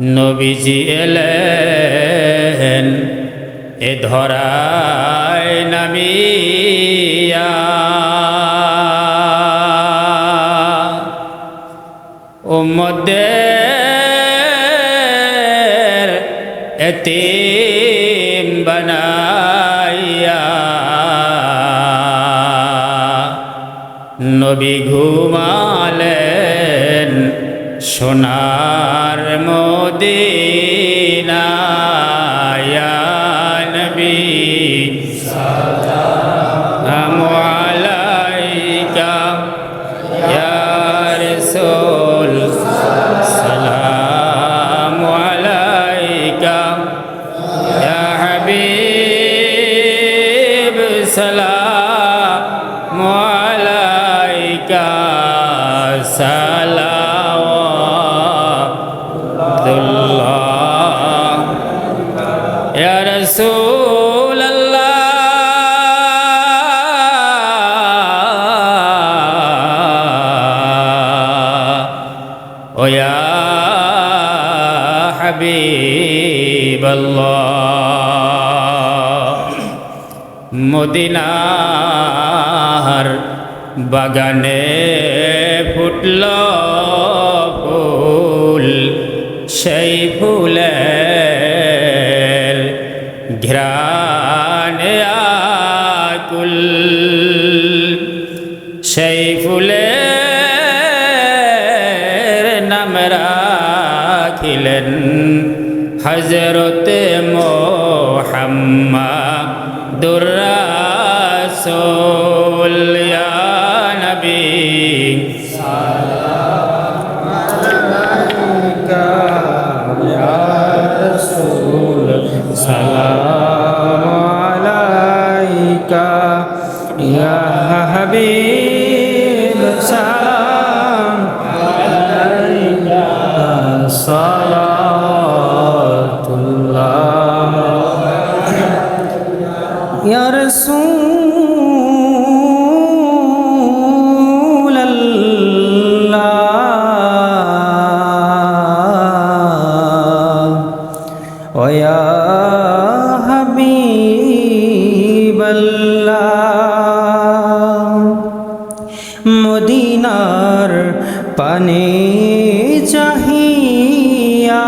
নবীজি এলেন এ ধরায় নামিয়া। উম্মদের এতিম বানাইয়া। নবী ঘুমালেন সোনার মদিনায়া নবী সালাম হাবিব মদিনার বাগানে ফুটল ফুল সেই ফুলের ঘ্রাণে আকুল সেই ফুলের নাম রাখিলেন হজরতে মোহাম্মদুর রাসূল ইয়া নবী সালাম আলাইকা ইয়া হাবিব সালাম পানে চাহিয়া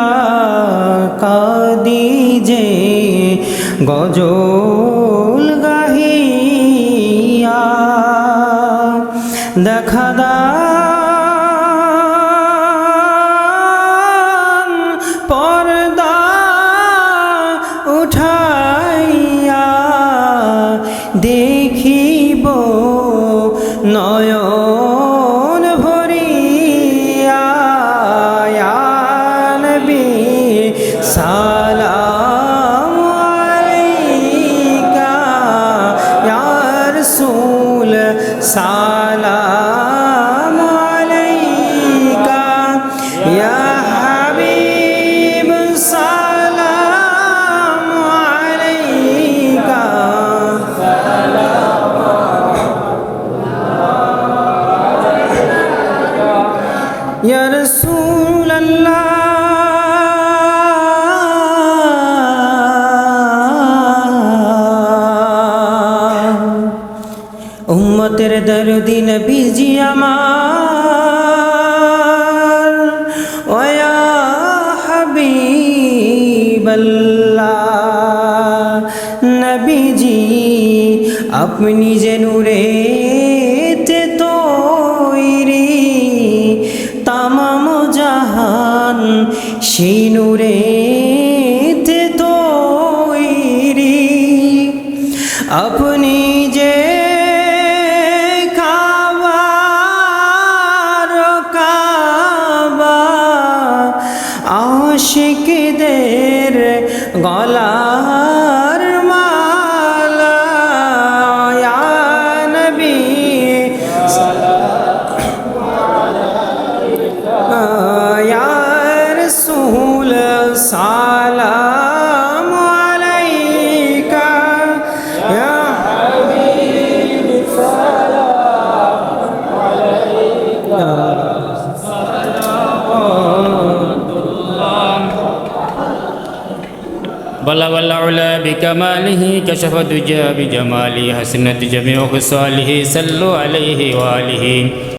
কাদি যে গজল গাহিয়া দেখা দান পর্দা উঠাইয়া দেখিব নয়ন ইয়া রাসূল আল্লাহ উম্মতের দরদি নবীজি আমার। ওয়া হাবিবাল্লাহ। নবীজি আপনি যে নূরে সেই নূরে তে তৈরি। আপনি যে খাবার কাবা আশিকদের গলার بلغ العلا بكماله كشف الدجى بجماله حسنت جميع خصاله صلوا عليه وآله